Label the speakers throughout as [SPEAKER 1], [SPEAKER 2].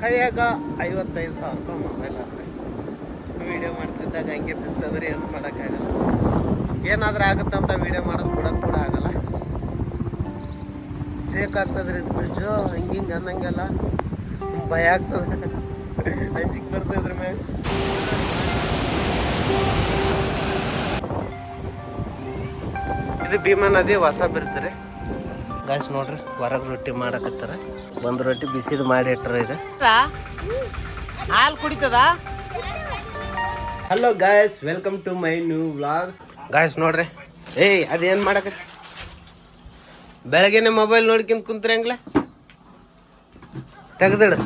[SPEAKER 1] ಕೈಯಾಗ ಐವತ್ತೈದು ಸಾವಿರ ರೂಪಾಯಿ ಮೊಬೈಲ್ ಆದರೆ. ವಿಡಿಯೋ ಮಾಡ್ತಿದ್ದಾಗ ಹಂಗೆ ಬಿತ್ತಂದ್ರೆ ಏನು ಮಾಡೋಕ್ಕಾಗಲ್ಲ. ಏನಾದ್ರೂ ಆಗುತ್ತಂತ ವಿಡಿಯೋ ಮಾಡೋದು ಬಿಡೋದು ಕೂಡ ಆಗಲ್ಲ. ಸೇಕ್ ಆಗ್ತದ್ರಿ ಇದು ಬ್ರಿಡ್ಜು ಹಂಗೆ ಹಿಂಗೆ ಅನ್ನಂಗೆಲ್ಲ ಭಯ ಆಗ್ತದೆ. ಅಂಜಿಗೆ ಬರ್ತದ್ರಿ ಮೇ ಇದು ಭೀಮಾ ನದಿ ಹೊಸ ಬಿರ್ತೀರಿ ಗಾಯ್ಸ್ ನೋಡ್ರಿ ಹೊರಗೆ ರೊಟ್ಟಿ ಮಾಡಕತ್ತಾರ. ಒಂದು ರೊಟ್ಟಿ ಬಿಸಿದು ಮಾಡಿ ಇಟ್ಟರ ಇದು. ಹಾಲು ಕುಡಿತದ? Hello guys welcome to my new vlog guys ನೋಡ್ರಿ ಏಯ್ ಅದೇನು ಮಾಡಕತ್ತ? ಬೆಳಗ್ಗೆನೆ ಮೊಬೈಲ್ ನೋಡ್ಕೊಂಡ್ ಕುಂತ್ರಿ ಹಂಗ್ಲ? ತೆಗ್ದಿಡು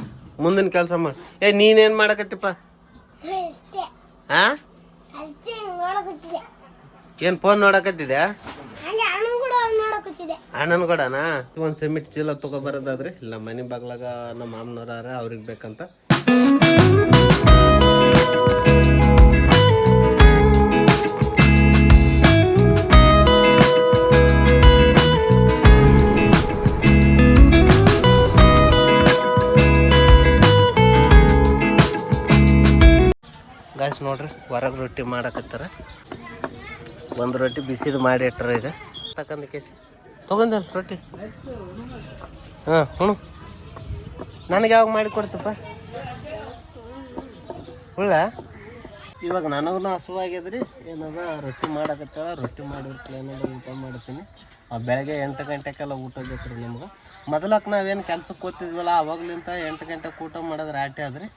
[SPEAKER 1] ಮುಂದಿನ ಕೆಲಸ ಮಾಡಿ. ಏ ನೀನೇನು ಮಾಡಕತ್ತಿಪ್ಪ?
[SPEAKER 2] ಹಾಂ
[SPEAKER 1] ಹಾ
[SPEAKER 2] ಅಷ್ಟೇ ನೋಡಕತ್ತಿದೆ
[SPEAKER 1] ಏನು ಫೋನ್ ನೋಡಕತ್ತಿದ್ಯಾ? ಅಣ್ಣನ ಒಂದ್ ಒಂದು ಸಿಮೆಂಟ್ ಚೀಲ ತಗೊಬರೋದಾದ್ರಿ ಇಲ್ಲ, ಮನೆ ಬಾಗ್ಲಾಗ ನಮ್ಮ ಮಾಮನವ್ರ ಅವ್ರಿಗೆ ಬೇಕಂತ. ಗಾಯ್ಸ್ ನೋಡ್ರಿ, ಹೊರಗೆ ರೊಟ್ಟಿ ಮಾಡಕತ್ತಾರ. ಒಂದು ರೊಟ್ಟಿ ಬಿಸಿದು ಮಾಡಿ ಇಟ್ಟರ ಈಗ ತಕ್ಕಂದ ಕೇಸಿ. ತಗೊಂಡಲ್ಲ ರೊಟ್ಟಿ? ಹಾಂ, ಹುಣು. ನನಗೆ ಯಾವಾಗ ಮಾಡಿ ಕೊಡ್ತಪ್ಪ? ಉಳ್ಳ ಇವಾಗ ನನಗೂ ಹಸುವಾಗ್ಯದ್ರಿ ಏನದ ರೊಟ್ಟಿ ಮಾಡಕತ್ತಾಳ, ರೊಟ್ಟಿ ಮಾಡಿರ್ತೀವಿ ಏನದ ಊಟ ಮಾಡ್ತೀನಿ. ಆ ಬೆಳಗ್ಗೆ ಎಂಟು ಗಂಟೆಗೆಲ್ಲ ಊಟ ಬೇಕ್ರಿ ನಮ್ಗೆ. ಮೊದಲಕ್ಕೆ ನಾವೇನು ಕೆಲ್ಸಕ್ಕೆ ಕೂತಿದ್ವಲ್ಲ ಅವಾಗ್ಲಿಂತ ಎಂಟು ಗಂಟೆಗೆ ಊಟ ಮಾಡಿದ್ರೆ ಆಟೆ ಆದ್ರಿ.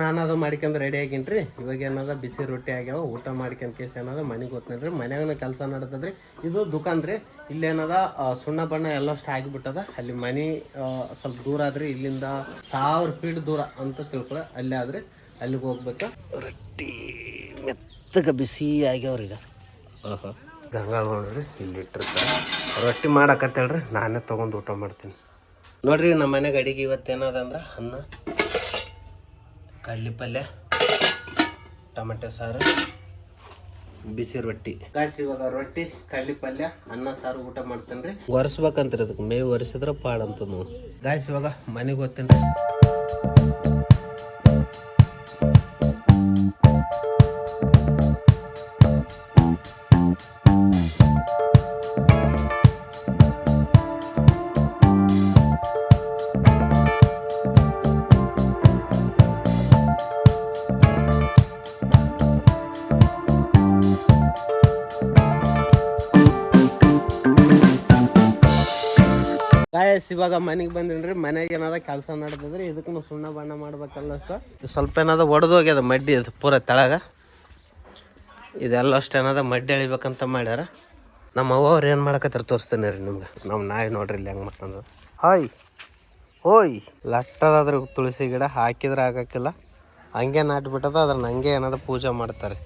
[SPEAKER 1] ನಾನು ಅದು ಮಾಡ್ಕೊಂಡು ರೆಡಿ ಆಗಿನ್ರಿ. ಇವಾಗ ಏನದ ಬಿಸಿ ರೊಟ್ಟಿ ಆಗ್ಯಾವ ಊಟ ಮಾಡ್ಕೊಂಡು ಕೇಸ್ ಏನದ ಮನೆಗೆ ಹೋಗ್ತೀನಿ ರೀ ಮನೆಯಾಗ ಕೆಲಸ ನಡತದ್ರಿ. ಇದು ದುಕಾನ್ ರೀ. ಇಲ್ಲೇನದ ಸುಣ್ಣ ಬಣ್ಣ ಎಲ್ಲಷ್ಟು ಆಗಿಬಿಟ್ಟದ. ಅಲ್ಲಿ ಮನೆ ಸ್ವಲ್ಪ ದೂರ ಆದ್ರಿ. ಇಲ್ಲಿಂದ ಸಾವಿರ ಫೀಟ್ ದೂರ ಅಂತ ತಿಳ್ಕೊಳ ಅಲ್ಲೇ ಆದ್ರಿ. ಅಲ್ಲಿಗೆ ಹೋಗ್ಬೇಕು. ರೊಟ್ಟಿ ಮೆತ್ತಗ ಬಿಸಿ ಆಗ್ಯಾವ್ರಿ ಈಗ. ಆಹಾ. ಗಂಗಾಳ ನೋಡ್ರಿ ಇಲ್ಲಿ ಇಟ್ಟಿರ್ತಾರೆ. ರೊಟ್ಟಿ ಮಾಡಕತ್ತೇಳ್ರಿ. ನಾನೇ ತೊಗೊಂಡು ಊಟ ಮಾಡ್ತೀನಿ. ನೋಡ್ರಿ ನಮ್ಮ ಮನೆಗೆ ಅಡಿಗೆ ಇವತ್ತೇನದಂದ್ರೆ ಅನ್ನ. ಕಡ್ಲಿ ಪಲ್ಯ ಟೊಮೆಟೊ ಸಾರು ಬಿಸಿ ರೊಟ್ಟಿ. ಕಾಸಿ ಇವಾಗ ರೊಟ್ಟಿ ಕಡ್ಲಿ ಪಲ್ಯ ಅನ್ನ ಸಾರು ಊಟ ಮಾಡ್ತೇನೆ ರೀ ಒರೆಸ್ಬೇಕಂತ್ರಿ ಅದಕ್ಕೆ. ಮೇವು ಒರೆಸಿದ್ರೆ ಪಾಡಂತ ನೋಡಿ. ಗಾಯ್ಸ್ ಇವಾಗ ಮನೆಗೆ ಹೋಗ್ತೇನೆ ಗಾಯಸ್ ಇವಾಗ ಮನೆಗೆ ಬಂದಿನ್ರಿ ಮನೆಗೆ ಏನದ ಕೆಲಸ ನಡೆದದ್ರಿ ಇದಕ್ಕೂ ಸುಣ್ಣ ಬಣ್ಣ ಮಾಡ್ಬೇಕಲ್ಲ ಅಷ್ಟ. ಸ್ವಲ್ಪ ಏನಾದ ಒಡೆದು ಹೋಗ್ಯದ ಮಡ್ಡಿ ಅದು ಪೂರ ತೆಳಗ. ಇದೆಲ್ಲ ಅಷ್ಟು ಏನದ ಮಡ್ಡಿ ಎಳಿಬೇಕಂತ ಮಾಡ್ಯಾರ. ನಮ್ಮ ಅವ್ವ ಅವ್ರು ಏನು ಮಾಡಕತ್ತಾರ ತೋರಿಸ್ತೇನೆ ರೀ ನಿಮ್ಗೆ. ನಮ್ಮ ನಾಯಿ ನೋಡ್ರಿ ಇಲ್ಲಿ ಹೆಂಗೆ ಮಾಡ್ತಂದ. ಹಾಯ್. ಹೋಯ್. ಲಟ್ಟದಾದ್ರೆ ತುಳಸಿ ಗಿಡ ಹಾಕಿದ್ರೆ ಆಗಕ್ಕಿಲ್ಲ. ಹಂಗೆ ನಾಟ್ಬಿಟ್ಟದ ಅದ್ರನ್ನ ಹಂಗೆ ಏನದ ಪೂಜೆ ಮಾಡ್ತಾರೆ.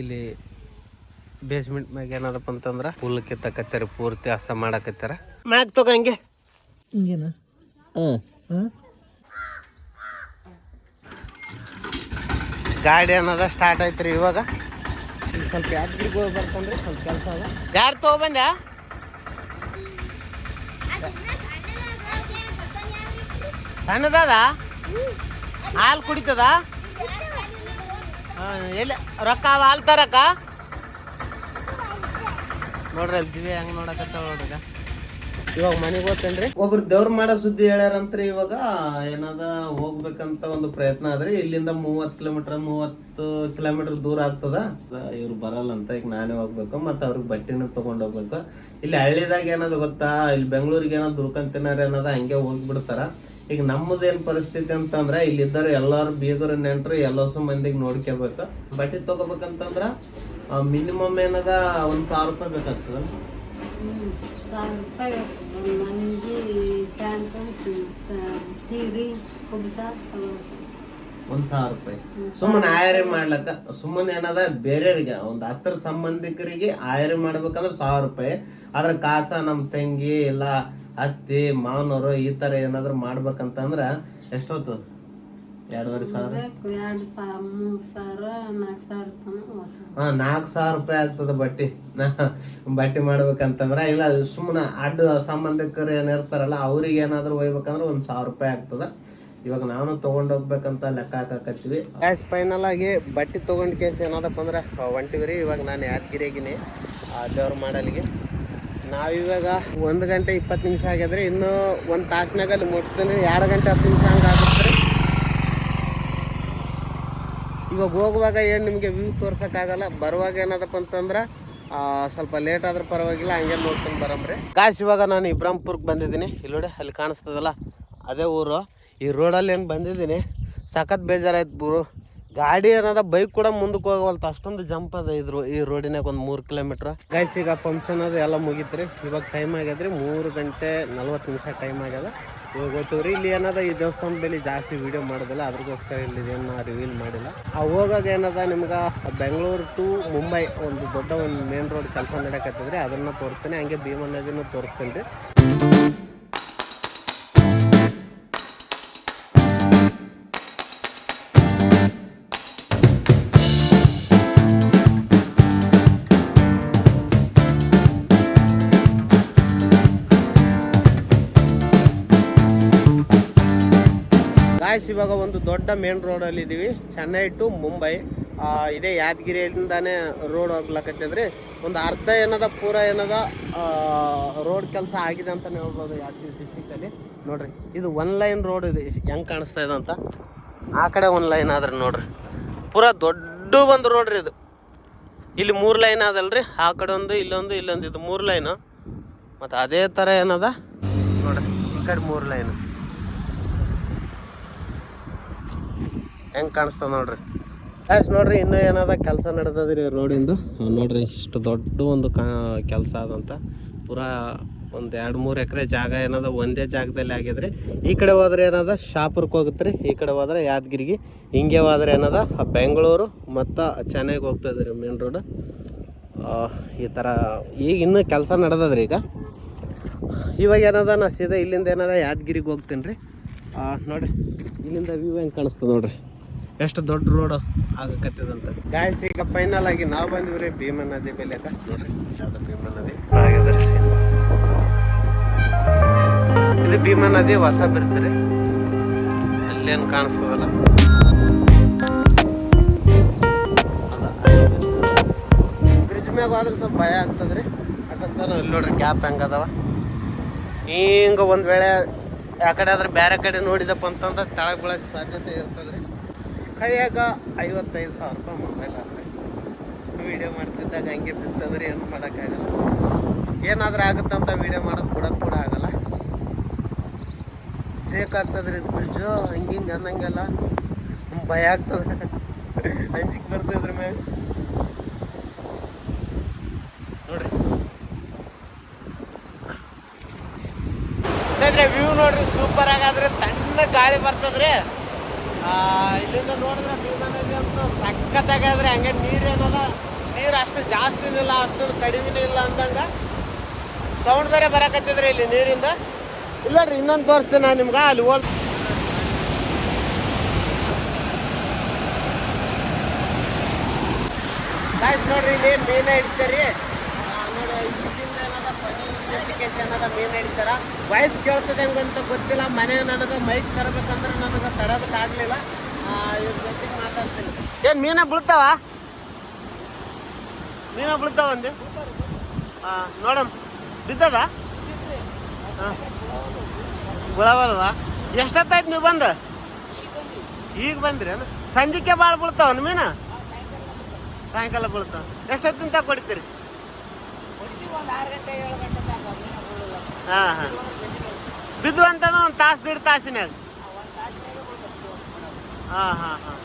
[SPEAKER 1] ಇಲ್ಲಿ ಬೇಸ್ಮೆಂಟ್ ಮ್ಯಾಗ ಏನದಪ್ಪ ಅಂತಂದ್ರೆ ಹುಲ್ಲು ಕಿತ್ತಕತ್ತಾರ ಪೂರ್ತಿ ಹಸ ಮಾಡಕತ್ತಾರ. ಮ್ಯಾಗ ತಗೋ ಹಂಗೆ.
[SPEAKER 3] ಹಿಂಗೇನ?
[SPEAKER 1] ಗಾಡಿ ಅನ್ನೋದ ಸ್ಟಾರ್ಟ್ ಐತ್ರಿ ಇವಾಗ. ಈಗ ಸ್ವಲ್ಪ ಯಾದಗಿರಿಗೆ ಹೋಗಿ ಬರ್ಕೊಂಡ್ರಿ ಸ್ವಲ್ಪ ಕೆಲಸ ಅದ. ಯಾರು ತೊಗೊಬಂದ್ಯಾ ಸಣ್ಣದದ? ಹಾಲು ಕುಡಿತದ? ಹಾಂ ಎಲ್ಲಿ? ರೊಕ್ಕ ಅವ ಹಾಲು ತರಕ? ನೋಡ್ರಿ ಅಲ್ಲಿ ದಿವ್ಯ ಹೆಂಗ್ ನೋಡಕತ್ತಾವ ನೋಡ್ರಿ ಇವಾಗ ಮನೆಗೆ ಹೋಗ್ತೇನ್ರಿ ಒಬ್ರು ದೇವ್ರ ಮಾಡೋ ಸುದ್ದಿ ಹೇಳ್ಯಾರಂತ್ರಿ ಇವಾಗ, ಏನದ ಹೋಗ್ಬೇಕಂತ ಒಂದು ಪ್ರಯತ್ನ ಆದ್ರಿ. ಇಲ್ಲಿಂದ ಮೂವತ್ ಕಿಲೋಮೀಟರ್, ಮೂವತ್ತು ಕಿಲೋಮೀಟರ್ ದೂರ ಆಗ್ತದ. ಇವ್ರು ಬರಲ್ಲ ಅಂತ ಈಗ ನಾನೇ ಹೋಗ್ಬೇಕು, ಮತ್ತೆ ಅವ್ರಿಗೆ ಬಟ್ಟೆನ ತಗೊಂಡ್ ಹೋಗ್ಬೇಕು. ಇಲ್ಲಿ ಹಳ್ಳಿದಾಗ ಏನದ ಗೊತ್ತಾ, ಇಲ್ಲಿ ಬೆಂಗಳೂರಿಗೆ ಏನೋ ದುಡ್ಕೊಂತಿನಾರ ಏನದ ಹಂಗೆ ಹೋಗ್ಬಿಡ್ತಾರ. ಈಗ ನಮ್ಮದೇನ್ ಪರಿಸ್ಥಿತಿ ಅಂತಂದ್ರೆ ಇಲ್ಲಿದ್ದರು ಎಲ್ಲಾರು ಬೀಗರು, ನೆಂಟರು ಎಲ್ಲಸು ಮಂದಿಗೆ ನೋಡ್ಕೋಬೇಕು ಬಟ್ಟೆ ತಗೋಬೇಕಂತಂದ್ರ ಮಿನಿಮಮ್ ಏನದ, ಒಂದ್ ಸಾವಿರ ರೂಪಾಯಿ ಬೇಕಾಗ್ತದ. ಒಂದ್ ಸಾವಿರ ರೂಪಾಯಿ. ಸುಮ್ಮನೆ ಆಯರಿ ಮಾಡ್ಲಕ್ಕ. ಸುಮ್ಮನೆ ಏನದ, ಬೇರೆಯವ್ರಿಗೆ, ಒಂದ್ ಹತ್ತರ ಸಂಬಂಧಿಕರಿಗೆ ಆಯರಿ ಮಾಡ್ಬೇಕಂದ್ರೆ ಸಾವಿರ ರೂಪಾಯಿ. ಆದ್ರೆ ಕಾಸ ನಮ್ ತಂಗಿ, ಇಲ್ಲ ಅತ್ತಿ ಮಾವನವರು ಈ ತರ ಏನಾದ್ರು ಮಾಡ್ಬೇಕಂತಂದ್ರ ಎಷ್ಟೊತ್ತು ಎರಡೂವರೆ ಸಾವಿರ?
[SPEAKER 4] ಬೇಕು ಎರಡು ಸಾವಿರ ಮೂರು ಸಾವಿರ ನಾಲ್ಕು ಸಾವಿರ ತನಕ.
[SPEAKER 1] ಹಾ ನಾಲ್ಕು ಸಾವಿರ ರೂಪಾಯಿ ಆಗ್ತದ ಬಟ್ಟಿ. ನಾ- ಬಟ್ಟಿ ಮಾಡ್ಬೇಕಂತಂದ್ರ ಇಲ್ಲ ಸುಮ್ಮನೆ ಅಡ್ಡ ಸಂಬಂಧಿಕರು ಏನ್ ಇರ್ತಾರಲ್ಲ ಅವ್ರಿಗೆ ಏನಾದ್ರು ಒಯ್ಬೇಕಂದ್ರೆ ಒಂದ್ ಸಾವಿರ ರೂಪಾಯಿ ಆಗ್ತದ. ಇವಾಗ ನಾನು ತಗೊಂಡ್ ಹೋಗ್ಬೇಕಂತ ಲೆಕ್ಕ ಹಾಕಕತ್ತೀವಿ. ಗ್ಯಾಸ್ ಫೈನಲ್ ಆಗಿ ಬಟ್ಟಿ ತಗೊಂಡ್ ಕೇಸ್ ಏನಾದಪ್ಪ ಅಂದ್ರೆ ಹೊಂಟಿವ್ರಿ ಇವಾಗ ನಾನು ಯಾದಗಿರಿಗಿನಿ ದೇವ್ರ ಮಾಡಲಿಗೆ ನಾವಿವಾಗ ಒಂದು ಗಂಟೆ ಇಪ್ಪತ್ತು ನಿಮಿಷ ಆಗ್ಯದ್ರಿ. ಇನ್ನೂ ಒಂದು ತಾಸಿನಾಗ ಅಲ್ಲಿ ಮುಟ್ತೀನಿ. ಎರಡು ಗಂಟೆ ಹತ್ತು ನಿಮಿಷ ಹಂಗೆ ಆಗುತ್ತೆ ರೀ ಇವಾಗ ಹೋಗುವಾಗ ಏನು ನಿಮಗೆ ವ್ಯೂ ತೋರ್ಸೋಕ್ಕಾಗಲ್ಲ, ಬರುವಾಗ ಏನದಪ್ಪ ಅಂತಂದ್ರೆ ಸ್ವಲ್ಪ ಲೇಟ್ ಆದ್ರೆ ಪರವಾಗಿಲ್ಲ, ಹಂಗೆ ನೋಡ್ಕೊಂಡು ಬರಮ್ರಿ. ಕಾಶ್ ಇವಾಗ ನಾನು ಇಬ್ರಾಂಪುರ್ಗೆ ಬಂದಿದ್ದೀನಿ. ಇಲ್ಲಿ ನೋಡಿ, ಅಲ್ಲಿ ಕಾಣಿಸ್ತದಲ್ಲ, ಅದೇ ಊರು. ಈ ರೋಡಲ್ಲಿ ಏನು ಬಂದಿದ್ದೀನಿ, ಸಖತ್ ಬೇಜಾರಾಯ್ತು ಗುರು ಗಾಡಿ ಏನದ ಬೈಕ್ ಕೂಡ ಮುಂದಕ್ಕೆ ಹೋಗವಲ್ತು. ಅಷ್ಟೊಂದು ಜಂಪ್ ಅದ ಇದ್ರು, ಈ ರೋಡಿನಾಗ ಒಂದು ಮೂರು ಕಿಲೋಮೀಟ್ರ್ ಗೈಸ್ ಈಗ ಫಂಕ್ಷನ್ ಅದು ಎಲ್ಲ ಮುಗೀತ್ರಿ. ಇವಾಗ ಟೈಮ್ ಆಗ್ಯದ್ರಿ ಮೂರು ಗಂಟೆ ನಲ್ವತ್ತು ನಿಮಿಷ ಟೈಮ್ ಆಗ್ಯದ. ಇವಾಗ ಗೊತ್ತಿವ್ರಿ ಇಲ್ಲಿ ಏನದ ಈ ದೇವಸ್ಥಾನದ ಬೆಲೆ ಜಾಸ್ತಿ ವಿಡಿಯೋ ಮಾಡೋದಿಲ್ಲ. ಅದ್ರಗೋಸ್ಕರ ಇಲ್ಲಿ ಏನು ರಿವೀಲ್ ಮಾಡಿಲ್ಲ. ಆ ಹೋಗಾಗ ಏನದ ನಿಮ್ಗೆ ಬೆಂಗಳೂರು ಟು ಮುಂಬೈ ಒಂದು ದೊಡ್ಡ ಒಂದು ಮೇನ್ ರೋಡ್ ಕೆಲಸ ನಡೆಯಕತ್ತದ್ರಿ, ಅದನ್ನು ತೋರಿಸ್ತೇನೆ. ಹಂಗೆ ಭೀಮಾ ನದಿನೂ ತೋರಿಸ್ತೀನಿ ರೀ. ಗಾಯ್ಸ್ ಇವಾಗ ಒಂದು ದೊಡ್ಡ ಮೇನ್ ರೋಡಲ್ಲಿ ಇದ್ದೀವಿ ಚೆನ್ನೈ ಟು ಮುಂಬೈ. ಇದೇ ಯಾದಗಿರಿಯಿಂದಾನೇ ರೋಡ್ ಹೋಗ್ಲಕತ್ತದ್ರಿ ಒಂದು ಅರ್ಧ ಏನದ, ಪೂರ ಏನದ ರೋಡ್ ಕೆಲಸ ಆಗಿದೆ ಅಂತಲೇ ಹೇಳ್ಬೋದು ಯಾದಗಿರಿ ಡಿಸ್ಟಿಕಲ್ಲಿ ನೋಡ್ರಿ, ಇದು ಒನ್ ಲೈನ್ ರೋಡ್ ಇದೆ. ಹೆಂಗೆ ಕಾಣಿಸ್ತಾ ಇದೆ ಅಂತ. ಆ ಕಡೆ ಒನ್ ಲೈನ್ ಆದ್ರೆ ನೋಡ್ರಿ. ಪೂರ ದೊಡ್ಡ ಒಂದು ರೋಡ್ ರೀ ಇದು. ಇಲ್ಲಿ ಮೂರು ಲೈನ್ ಅದಲ್ರಿ, ಆ ಕಡೆ ಒಂದು ಇಲ್ಲೊಂದು ಇಲ್ಲೊಂದು ಇದು ಮೂರು ಲೈನು ಮತ್ತು ಅದೇ ಥರ ಏನದ? ನೋಡ್ರಿ, ಈ ಕಡೆ ಮೂರು ಲೈನು ಹೆಂಗೆ ಕಾಣಿಸ್ತದ ನೋಡ್ರಿ? ಅಷ್ಟು ನೋಡ್ರಿ, ಇನ್ನೂ ಏನದ ಕೆಲಸ ನಡೆದದ್ರಿ ರೋಡಿಂದು? ನೋಡ್ರಿ, ಇಷ್ಟು ದೊಡ್ಡ ಒಂದು ಕೆಲಸ ಆದಂತ. ಪೂರಾ ಒಂದು ಎರಡು ಮೂರು ಎಕರೆ ಜಾಗ ಏನದ ಒಂದೇ ಜಾಗದಲ್ಲಿ ಆಗಿದ್ರಿ. ಈ ಕಡೆ ಹೋದ್ರೆ ಏನದ ಶಾಪುರಕ್ಕೆ ಹೋಗುತ್ತೆ ಈ ಕಡೆ ಹೋದ್ರೆ ಯಾದಗಿರಿಗೆ. ಹಿಂಗೆ ಹೋದ್ರೆ ಏನದ ಬೆಂಗಳೂರು ಮತ್ತು ಚೆನ್ನೈಗೆ ಹೋಗ್ತಾ ರೀ ಮೇನ್ ರೋಡ್ ಈ ಥರ ಈಗ ಇನ್ನು ಕೆಲಸ ನಡೆದದ್ರಿ ಈಗ. ಇವಾಗ ಏನದ ನಾ ಸೀದಾ ಇಲ್ಲಿಂದ ಏನದ ಯಾದಗಿರಿಗೆ ಹೋಗ್ತೀನಿ ರೀ ನೋಡಿ ಇಲ್ಲಿಂದ ವ್ಯೂ ಹೆಂಗೆ ಕಾಣಿಸ್ತದೆ ನೋಡ್ರಿ. ಎಷ್ಟು ದೊಡ್ಡ ರೋಡ್ ಆಗಕತ್ತದಂತ. ಗಾಯಸ್ ಈಗ ಫೈನಲ್ ಆಗಿ ನಾವು ಬಂದಿವ್ರಿ ಭೀಮಾ ನದಿ ಮೇಲೆ ನೋಡ್ರಿ ಅದು ಭೀಮಾ ನದಿ. ಇದು ಭೀಮಾ ನದಿ ಹೊಸ ಬಿರ್ತೀರಿ ಅಲ್ಲೇನು ಕಾಣಿಸ್ತದಲ್ಲ. ಬ್ರಿಡ್ಜ್ ಮ್ಯಾಗ ಹೋದ್ರೆ ಸ್ವಲ್ಪ ಭಯ ಆಗ್ತದ್ರಿ. ಯಾಕಂತ ಇಲ್ಲಿ ನೋಡ್ರಿ ಗ್ಯಾಪ್ ಹೆಂಗದವ ಹಿಂಗ ಒಂದ್ ವೇಳೆ ಆ ಕಡೆ ಆದ್ರೆ ಬೇರೆ ಕಡೆ ನೋಡಿದಪ್ಪ ಅಂತಂದ್ರೆ ತಳಗ್ ಬೀಳೋ ಸಾಧ್ಯತೆ ಇರ್ತದ್ರಿ. ಕೈಯಾಗ ಐವತ್ತೈದು ಸಾವಿರ ರೂಪಾಯಿ ಮೊಬೈಲ್ ಆದರೆ. ವಿಡಿಯೋ ಮಾಡ್ತಿದ್ದಾಗ ಹಂಗೆ ಬಿತ್ತಂದ್ರೆ ಏನು ಮಾಡೋಕ್ಕಾಗಲ್ಲ. ಏನಾದ್ರೂ ಆಗುತ್ತಂತ ವಿಡಿಯೋ ಮಾಡೋದು ಬಿಡೋದು ಕೂಡ ಆಗಲ್ಲ. ಸೇಕ್ ಆಗ್ತದ್ರಿ ಇದು ಬ್ರಿಡ್ಜು ಹಂಗೆ ಹಿಂಗೆ ಅನ್ನಂಗೆಲ್ಲ ಭಯ ಆಗ್ತದೆ. ಅಂಜಿಕೆ ಬರ್ತಿದ್ರ ಮೇಲೆ ನೋಡ್ರಿ. ವ್ಯೂ ನೋಡ್ರಿ ಸೂಪರ್ ಆಗಾದ್ರೆ ತಣ್ಣ ಗಾಳಿ ಬರ್ತದ್ರಿ. ಇಲ್ಲಿಂದ ನೋಡಿದ್ರೆ ಭೀಮಾ ನದಿ ಅಂತೂ ಸಖತ್ತಾಗಾದ್ರೆ ಹಂಗೆ ನೀರು ಏನದ? ನೀರು ಅಷ್ಟು ಜಾಸ್ತಿ ಇಲ್ಲ, ಅಷ್ಟು ಕಡಿಮೆ ಇಲ್ಲ ಅಂದಂಗ ಸೌಂಡ್ ಬೇರೆ ಬರಕತ್ತಿದ್ರೆ ಇಲ್ಲಿ ನೀರಿಂದ. ಇಲ್ಲ ರೀ ಇನ್ನೊಂದು ತೋರಿಸ್ತೀನಿ ನಾನು ನಿಮ್ಗೆ, ಅಲ್ಲಿ ಹೋಲ್ ನೋಡ್ರಿ, ಇಲ್ಲಿ ಮೀನೇ ಏನದ ಅಪ್ಲಿಕೇಶನ್ ಅದ ಮೇನ್ ಹಿಡಿತಾರ ವಾಯ್ಸ್ ಕೇಳ್ತದೆ ಹೆಂಗಂತ ಗೊತ್ತಿಲ್ಲ. ಮನೆ ನನಗೆ ಮೈಕ್ ತರಬೇಕಂದ್ರೆ ನನಗೆ ತರೋದಕ್ಕಾಗಲಿಲ್ಲ ಇವ್ರ ಜೊತೆಗೆ ಮಾತಾಡ್ತೀನಿ. ಏನು ಮೀನ ಬೀಳ್ತಾವ? ಮೀನ ಬೀಳ್ತಾವ ಅಂದೆ? ಹಾಂ ನೋಡಮ್. ಬಿದ್ದದ? ಹಾಂ. ಬೀಳವಲ್ವಾ? ಎಷ್ಟೊತ್ತಾಯ್ತು ನೀವು ಬಂದು? ಈಗ ಬಂದ್ರಿ ಸಂಜೆಗೆ ಭಾಳ ಬೀಳ್ತಾವನ್ ಮೀನ? ಸಾಯಂಕಾಲ ಬೀಳ್ತಾವ. ಎಷ್ಟೊತ್ತಿಂತ ಕೊಡ್ತೀರಿ? ಹಾಂ ಹಾಂ. ಬಿದ್ದು ಅಂತ ಒಂದು ತಾಸು ದೀಡ್ ತಾಸಿನಾಗ ಹಾಂ ಹಾಂ ಹಾಂ.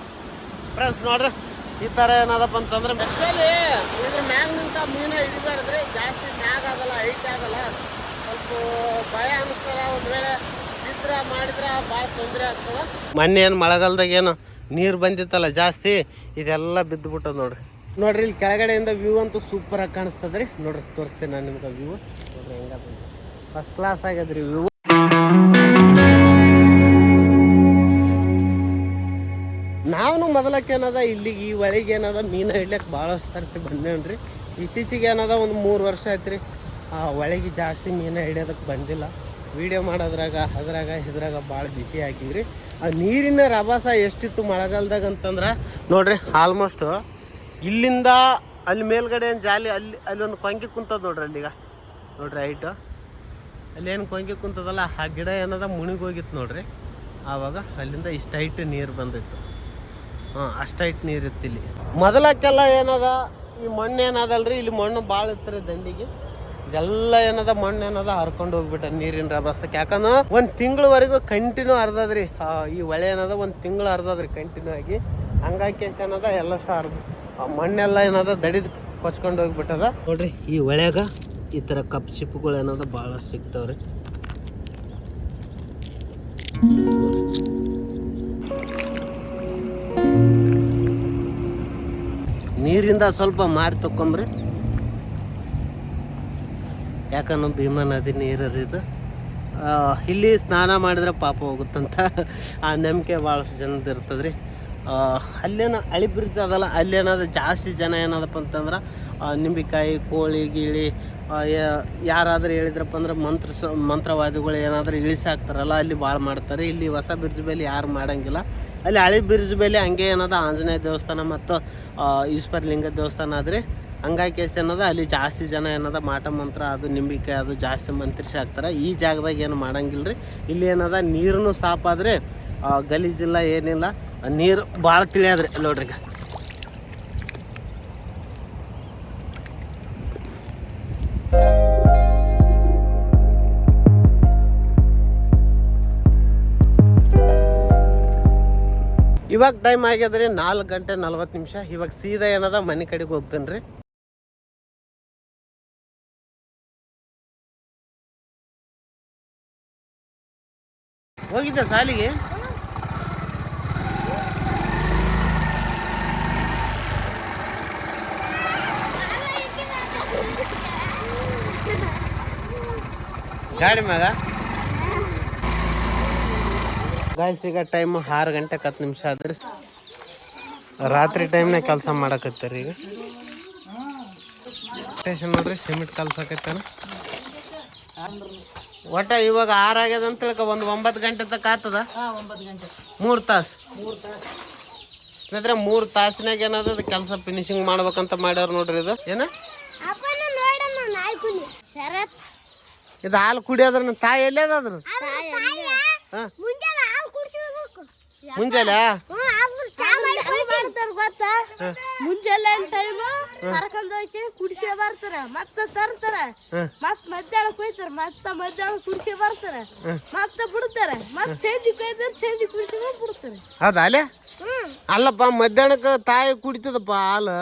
[SPEAKER 1] ಫ್ರೆಂಡ್ಸ್ ನೋಡ್ರಿ ಈ ಥರ ಏನದಪ್ಪ ಅಂತಂದ್ರೆ ಆ್ಯಕ್ಚುಲಿ ಇದ್ರ ಮ್ಯಾಗ ನಿಂತ ಮೀನ ಹಿಡಿಬಾರ್ದ್ರಿ. ಜಾಸ್ತಿ ಮ್ಯಾಗ ಆಗಲ್ಲ ಹೈಟ್ ಆಗಲ್ಲ. ಸ್ವಲ್ಪ ಭಯ ಅನಿಸ್ತದ ಒಂದು ವೇಳೆ ಬಿದ್ರ ಮಾಡಿದ್ರೆ ಭಾಳ ತೊಂದರೆ ಆಗ್ತದ. ಮೊನ್ನೆ ಏನು ಮಳೆಗಾಲದಾಗ ಏನು ನೀರು ಬಂದಿತ್ತಲ್ಲ ಜಾಸ್ತಿ ಇದೆಲ್ಲ ಬಿದ್ದುಬಿಟ್ಟದ ನೋಡ್ರಿ. ನೋಡ್ರಿ ಇಲ್ಲಿ ಕೆಳಗಡೆಯಿಂದ ವ್ಯೂ ಅಂತೂ ಸೂಪರ್ ಆಗಿ ಕಾಣಿಸ್ತದ್ರಿ. ನೋಡ್ರಿ ತೋರಿಸ್ತೀನಿ ನಾನು ನಿಮ್ಗೆ ವ್ಯೂ. ನೋಡ್ರಿ ಹೆಂಗದ ಫಸ್ಟ್ ಕ್ಲಾಸ್ ಆಗ್ಯದ್ರಿ ನಾವು ಮೊದಲಕ್ಕೆ ಏನದ, ಇಲ್ಲಿಗೆ ಈ ಒಳಗೆ ಏನದ, ಮೀನು ಹಿಡ್ಲಿಕ್ಕೆ ಭಾಳಷ್ಟು ಸರ್ತಿ ಬಂದೇನ್ರಿ. ಇತ್ತೀಚಿಗೆ ಏನದ, ಒಂದು ಮೂರು ವರ್ಷ ಆಯ್ತು ರೀ ಆ ಒಳಗೆ ಜಾಸ್ತಿ ಮೀನು ಹಿಡಿಯೋದಕ್ಕೆ ಬಂದಿಲ್ಲ. ವಿಡಿಯೋ ಮಾಡೋದ್ರಾಗ, ಅದ್ರಾಗ, ಇದ್ರಾಗ ಭಾಳ ಬಿಸಿ ಹಾಕಿದ್ರಿ ಆ ನೀರಿನ ರಭಾಸ ಎಷ್ಟಿತ್ತು ಮಳೆಗಾಲದಾಗ ಅಂತಂದ್ರೆ, ನೋಡ್ರಿ ಆಲ್ಮೋಸ್ಟು ಇಲ್ಲಿಂದ ಅಲ್ಲಿ ಮೇಲ್ಗಡೆ ಏನು ಜಾಲಿ, ಅಲ್ಲಿ ಅಲ್ಲಿ ಒಂದು ಕೊಂಕಿ ಕುಂತದ ನೋಡ್ರಿ ಅಲ್ಲಿಗ. ನೋಡ್ರಿ ಹೈಟು ಅಲ್ಲಿ ಏನು ಕೊಂಗಿ ಕುಂತದಲ್ಲ, ಆ ಗಿಡ ಏನದ ಮುಣಿಗೋಗಿತ್ತು ನೋಡ್ರಿ. ಆವಾಗ ಅಲ್ಲಿಂದ ಇಷ್ಟು ಹೈಟ್ ನೀರು ಬಂದಿತ್ತು. ಹಾಂ, ಅಷ್ಟು ಹೈಟ್ ನೀರು ಇತ್ತು ಇಲ್ಲಿ. ಮೊದಲಕ್ಕೆಲ್ಲ ಏನದ, ಈ ಮಣ್ಣು ಏನದಲ್ರಿ, ಇಲ್ಲಿ ಮಣ್ಣು ಭಾಳ ಇತ್ತು ದಂಡಿಗೆ. ಇದೆಲ್ಲ ಏನದ, ಮಣ್ಣು ಏನದ, ಹರ್ಕೊಂಡು ಹೋಗ್ಬಿಟ್ಟ ನೀರಿನ ರಭಸಕ್ಕೆ. ಯಾಕಂದ್ರೆ ಒಂದು ತಿಂಗಳವರೆಗೂ ಕಂಟಿನ್ಯೂ ಹರಿದದ್ರಿ. ಈ ಹೊಳೆ ಏನದ, ಒಂದು ತಿಂಗಳು ಹರಿದದ್ರಿ ಕಂಟಿನ್ಯೂ ಆಗಿ. ಹಂಗಾಗಿ ಕೇಸ್ ಏನದ, ಎಲ್ಲಷ್ಟು ಹರಿದು ಆ ಮಣ್ಣೆಲ್ಲ ಏನದ, ದಡಿದ್ ಕೊಚ್ಕೊಂಡು ಹೋಗ್ಬಿಟ್ಟದ. ನೋಡ್ರಿ, ಈ ಹೊಳ್ಯಾಗ ಈ ಥರ ಕಪ್ ಚಿಪ್ಪುಗಳು ಏನಾದ್ರು ಭಾಳ ಸಿಗ್ತಾವ್ರಿ. ನೀರಿಂದ ಸ್ವಲ್ಪ ಮಾರಿ ತಕೊಂಬ್ರಿ. ಯಾಕಂದ್ರೆ ಭೀಮಾ ನದಿ ನೀರು ಇದು. ಇಲ್ಲಿ ಸ್ನಾನ ಮಾಡಿದ್ರೆ ಪಾಪ ಹೋಗುತ್ತಂತ ಆ ನಂಬಿಕೆ ಭಾಳಷ್ಟು ಜನದ ಇರ್ತದ್ರಿ. ಅಲ್ಲೇನೋ ಹಳಿ ಬ್ರಿಡ್ಜ್ ಅದಲ್ಲ, ಅಲ್ಲೇನಾದ್ರು ಜಾಸ್ತಿ ಜನ ಏನದಪ್ಪ ಅಂತಂದ್ರೆ ನಿಂಬೆಕಾಯಿ, ಕೋಳಿ, ಗೀಳಿ ಯಾರಾದ್ರೂ ಹೇಳಿದ್ರಪ್ಪ ಅಂದ್ರೆ ಮಂತ್ರ ಮಂತ್ರವಾದಿಗಳು ಏನಾದರೂ ಇಳಿಸಾಕ್ತಾರಲ್ಲ, ಅಲ್ಲಿ ಭಾಳ ಮಾಡ್ತಾರೆ. ಇಲ್ಲಿ ಹೊಸ ಬ್ರಿಡ್ಜ್ ಮೇಲೆ ಯಾರು ಮಾಡಂಗಿಲ್ಲ. ಅಲ್ಲಿ ಹಳೆ ಬ್ರಿಡ್ಜ್ ಮೇಲೆ ಹಂಗೆ ಏನದ, ಆಂಜನೇಯ ದೇವಸ್ಥಾನ ಮತ್ತು ಈಶ್ವರಲಿಂಗ ದೇವಸ್ಥಾನ ಆದರೆ ಹಂಗಾಗಿ ಕೇಸ್ ಏನದ, ಅಲ್ಲಿ ಜಾಸ್ತಿ ಜನ ಏನದ, ಮಾಟ ಮಂತ್ರ ಅದು ನಿಂಬಿಕಾಯಿ ಅದು ಜಾಸ್ತಿ ಮಂತ್ರಿಸಿ ಹಾಕ್ತಾರೆ ಈ ಜಾಗದಾಗ ಏನು ಮಾಡಂಗಿಲ್ಲ ರೀ ಇಲ್ಲಿ ಏನದ ನೀರನ್ನು ಸಾಪಾದರೆ ಗಲೀಜಿಲ್ಲ ಏನಿಲ್ಲ. ನೀರು ಭಾಳ ತಿಳಿಯಾದ್ರಿ ನೋಡ್ರಿ ಇವಾಗ ಟೈಮ್ ಆಗ್ಯದ್ರಿ ನಾಲ್ಕು ಗಂಟೆ ನಲ್ವತ್ತು ನಿಮಿಷ. ಇವಾಗ ಸೀದಾ ಏನದ, ಮನೆ ಕಡೆಗೆ ಹೋಗ್ತೇನೆ ರೀ ಹೋಗಿದ್ದೆ ಸಾಲಿಗೆ? ಗಾಡಿ ಮ್ಯಾಗ? ಗಾಡಿ ಈಗ ಟೈಮ್ ಆರು ಗಂಟೆ ಹತ್ತು ನಿಮಿಷ ಆದ್ರೆ ರಾತ್ರಿ ಟೈಮ್ನಾಗ ಕೆಲಸ ಮಾಡಕತ್ತಾರೆ ಈಗ. ಸ್ಟೇಷನ್ ನೋಡ್ರಿ ಸಿಮೆಂಟ್ ಕಲ್ಸಕತ್ತಾನ ಒಟ್ಟ ಇವಾಗ ಆರು ಆಗ್ಯದ ಅಂತ ತಿಳ್ಕೊ ಒಂದು ಒಂಬತ್ತು ಗಂಟೆ ತನಕ ಆತದ ಮೂರು ತಾಸು? ಅಂದ್ರೆ ಮೂರು ತಾಸಿನಾಗ ಏನದ ಕೆಲಸ ಫಿನಿಶಿಂಗ್ ಮಾಡ್ಬೇಕಂತ ಮಾಡ್ಯಾರ ನೋಡ್ರಿ ಇದು. ಏನ?
[SPEAKER 2] ಅಪ್ಪನ ನೋಡಮ್ಮ ನಾಯ್ಕುಲಿ ಶರತ್.
[SPEAKER 1] ಇದು ಹಾಲು ಕುಡಿಯೋದ್ರ ತಾಯಿ ತಾಯಿ ಎಲ್ಲಿ ಅದ್ರ ಹಾ.
[SPEAKER 2] ಮುಂಜಾನೆ? ಗೊತ್ತಾ? ಮುಂಜಾನೆ ಟೈಮ್ ಕರ್ಕೊಂಡ್ ಹೋಗಿ ಕುಡಿಸೇ ಬರ್ತಾರ. ಮತ್ತೆ ತರ್ತಾರ. ಮತ್ ಮಧ್ಯಾಹ್ನ ಕೊಯ್ತಾರ. ಮತ್ತ ಮಧ್ಯಾಹ್ನ ಕುಡಿಸೇ ಬರ್ತಾರ. ಮತ್ತ ಬಿಡ್ತಾರ. ಮತ್ ಚೇಂಜಿ ಕೊಯ್ತಾರ ಚೇಂಜಿ ಕುಡಿಸಿ ಬಿಡ್ತಾರ.
[SPEAKER 1] ಹೌದಾ ಅಲ್ಲೇ? ಅಲ್ಲಪ್ಪ ಮಧ್ಯಾಹ್ನಕ್ಕೆ ತಾಯಿ ಕುಡಿತದಪ್ಪ ಹಾಲು.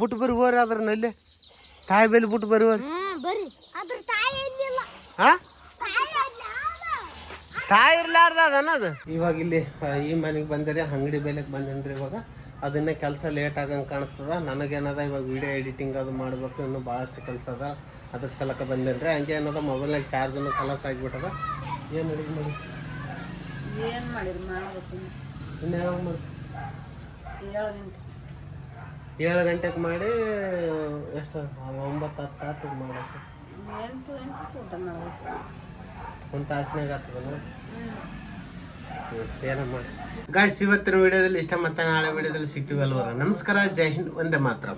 [SPEAKER 1] ಬಿಟ್ಟು ಬರಿ ಹೋರಿ ಅದ್ರನಲ್ಲಿ ತಾಯಿ ಬೆಲೆ ಬಿಟ್ಟು ಬರುವ ಹೋರಿ
[SPEAKER 2] ಬರ್ರಿ ಅದ್ರ ತಾಯಿ ಎಲ್ಲಿಲ್ಲ
[SPEAKER 1] ಹಾ?
[SPEAKER 2] ತಾಯಿ
[SPEAKER 1] ಇರ್ಲಾರ್ದ ಅದನ್ನದು ಇವಾಗ ಇಲ್ಲಿ ಈ ಮನೆಗೆ ಬಂದಿರಿ ಅಂಗಡಿ ಬೆಲೆಗೆ ಬಂದೇನ್ರಿ ಇವಾಗ. ಅದನ್ನೇ ಕೆಲಸ ಲೇಟ್ ಆಗಂಗೆ ಕಾಣಿಸ್ತದ. ನನಗೇನದ ಇವಾಗ ವಿಡಿಯೋ ಎಡಿಟಿಂಗ್ ಅದು ಮಾಡಬೇಕು ಇನ್ನೂ ಭಾಳಷ್ಟು ಕೆಲಸ ಅದ. ಅದ್ರ ಸಲಕ ಬಂದೇನ್ರಿ. ಹಂಗೆ ಏನದ ಮೊಬೈಲ್ನಾಗ ಚಾರ್ಜನ್ನು ಕಲಸ್ ಆಗಿಬಿಟ್ಟದ. ಏನು ಅಡಿಗೆ ಮಾಡಿ
[SPEAKER 4] ಏನು ಮಾಡಿರಿ ಮಾಡ್ಬೇಕು
[SPEAKER 1] ಇನ್ನು? ಯಾವಾಗ ಮಾಡಿ
[SPEAKER 4] ಏಳು ಗಂಟೆ.
[SPEAKER 1] ಏಳು ಗಂಟೆಗೆ ಮಾಡಿ ಎಷ್ಟು ಒಂಬತ್ತು ಹತ್ತು
[SPEAKER 4] ಊಟ ಮಾಡ್ಬೇಕು.
[SPEAKER 1] ಒಂದು ತಾಸಿನಾಗ ಆಗ್ತದಲ್ಲ ಮಾಡಿ ಗಾಯ್ಸ್ ಇವತ್ತಿನ ವಿಡಿಯೋದಲ್ಲಿ ಇಷ್ಟ ಮತ್ತೆ ನಾಳೆ ವಿಡಿಯೋದಲ್ಲಿ ಸಿಗ್ತೀವಿ ನಮಸ್ಕಾರ ಜೈ ಹಿಂದ್ ಒಂದೇ ಮಾತ್ರ.